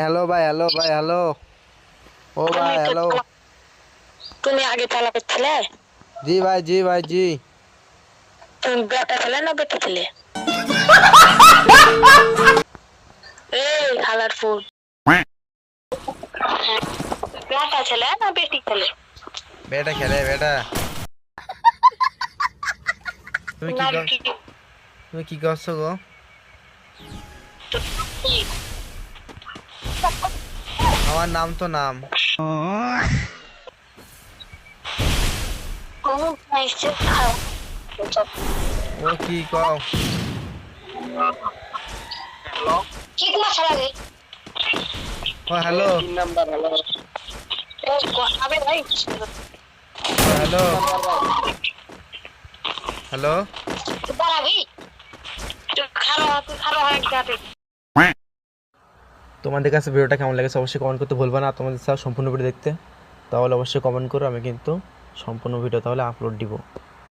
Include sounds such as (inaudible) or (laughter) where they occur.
Hello ভাই hello ভাই hello. ও ভাই হ্যালো। তুমি আগে চালা করছিলে জি ভাই জি ভাই জি। তুমি বেটা ছিলে না বেটা ছিলে (laughs) এই হালার ফুড বেটা ছেলে না বেটি ছেলে বেটা খেলে বেটা। তুমি কি তুমি কি করছ গো? আমার নাম তো নাম। ও কি কও? ও হ্যালো। হ্যালো। হ্যালো। তোমাদের কাছে ভিডিওটা কেমন লাগে অবশ্যই কমেন্ট করতে ভুলবে না। তোমাদের সাথে সম্পূর্ণ ভিডিও দেখতে, তাহলে অবশ্যই কমেন্ট করো, আমি কিন্তু সম্পূর্ণ ভিডিও তাহলে আপলোড দিব।